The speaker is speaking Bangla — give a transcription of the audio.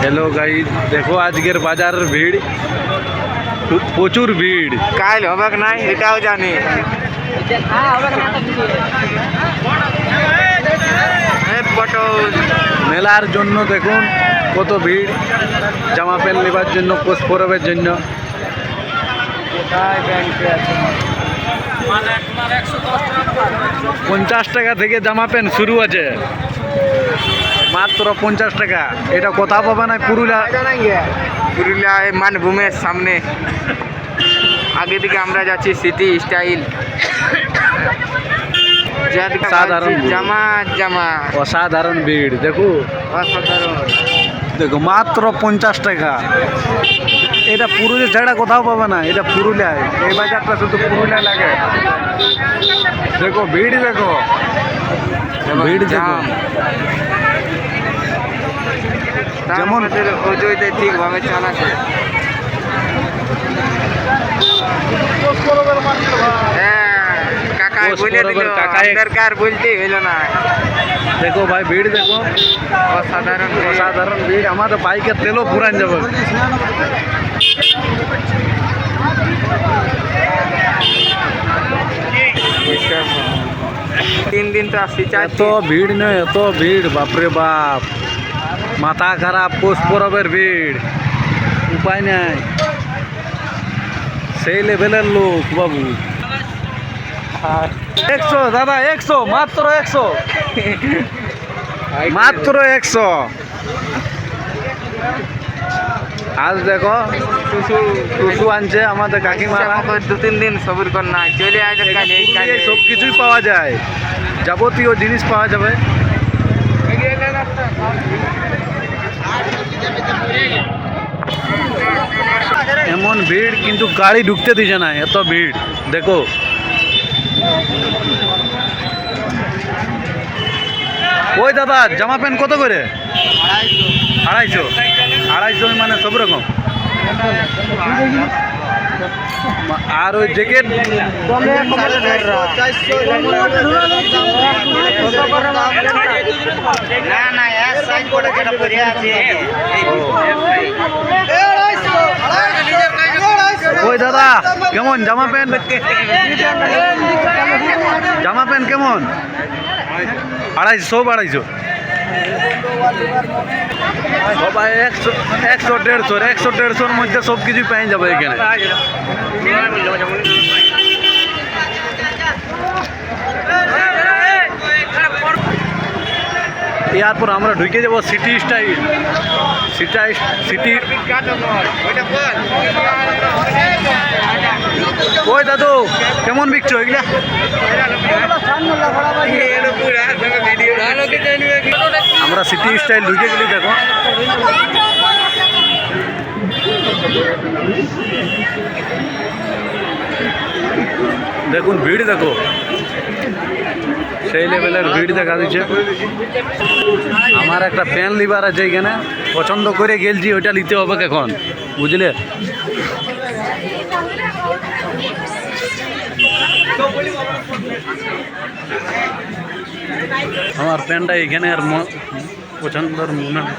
হ্যালো গাইজ দেখো আজকের বাজারের ভিড়। প্রচুর ভিড়। কাল হবে নাই এটাও জানি। মেলার জন্য দেখুন কত ভিড়। জামা প্যান্ট নেবার জন্য পোষ পরবের জন্য। পঞ্চাশ টাকা থেকে জামা প্যান্ট শুরু আছে। মাত্র পঞ্চাশ টাকা। এটা কোথা পাবে না পুরুলিয়া? পুরুলিয়ায় মানভূমের সামনে। আগে দিকে আমরা যাচ্ছি সিটি স্টাইল সাধারণ জামা জামা অসাধারণ ভিড় দেখো। অসাধারণ। দেখো মাত্র পঞ্চাশ টাকা। এটা পুরুলিয়া ছাড়া কোথাও পাবে না এটা পুরুলিয়ায়। এই বাজারটা শুধু পুরুলিয়া লাগে। দেখো ভিড় দেখো। ভিড় দেখো। যেমন- অজয়তে ঠিকভাবে চালাচ্ছে। হ্যাঁ, কাকাই বলতেই হইল না। দেখো ভাই ভিড় দেখো। অসাধারণ অসাধারণ ভিড়। আমাদের বাইকের তেলও পুরান যাবে। তিন দিন তো আসছি এত ভিড় নয় এত ভিড়। বাপরে বাপ। মাথা খারাপ পোষ পরবের ভিড়। উপায় নাই। সেই লেভেলের লোক বাবু। একশো দাদা একশো মাত্র একশো। মাত্র একশো। আজ দেখো টুসু টুসু আনছে আমাদের আমাকে দু তিন দিন সবুর না চলে কাল সব কিছুই পাওয়া যায়। যাবতীয় জিনিস পাওয়া যাবে। ভিড় কিন্তু গাড়ি ঢুকতে দিছে না এত ভিড়। দেখো। ওই দাদা জামা প্যান্ট কত করে? আড়াইশো। আড়াইশো মানে সব রকম। আর ওই জ্যাকেট না না এক সাইজ করে যেটা পরে আছে ওই দাদা, কেমন? জামা প্যান্ট? জামা প্যান্ট কেমন? আড়াইশো আড়াইশো। একশো একশো দেড়শো একশো দেড়শোর মধ্যে সব কিছু পেয়ে যাবে এখানে। এরপর আমরা ঢুকে যাব সিটি স্টাইল। সিটি সিটি ওই দাদু, কেমন বিকছো এগুলা? আমরা সিটি স্টাইল ঢুকে গেলি দেখো। দেখুন ভিড় দেখো। সেই লেভেলের ভিড় দেখা দিচ্ছে। আমার একটা প্যান লিবার আছে এখানে। পছন্দ করে গেলছি, ওইটা নিতে হবে এখন। বুঝলে? আমার প্যান্টটা এখানে আর পছন্দর মনে হয়।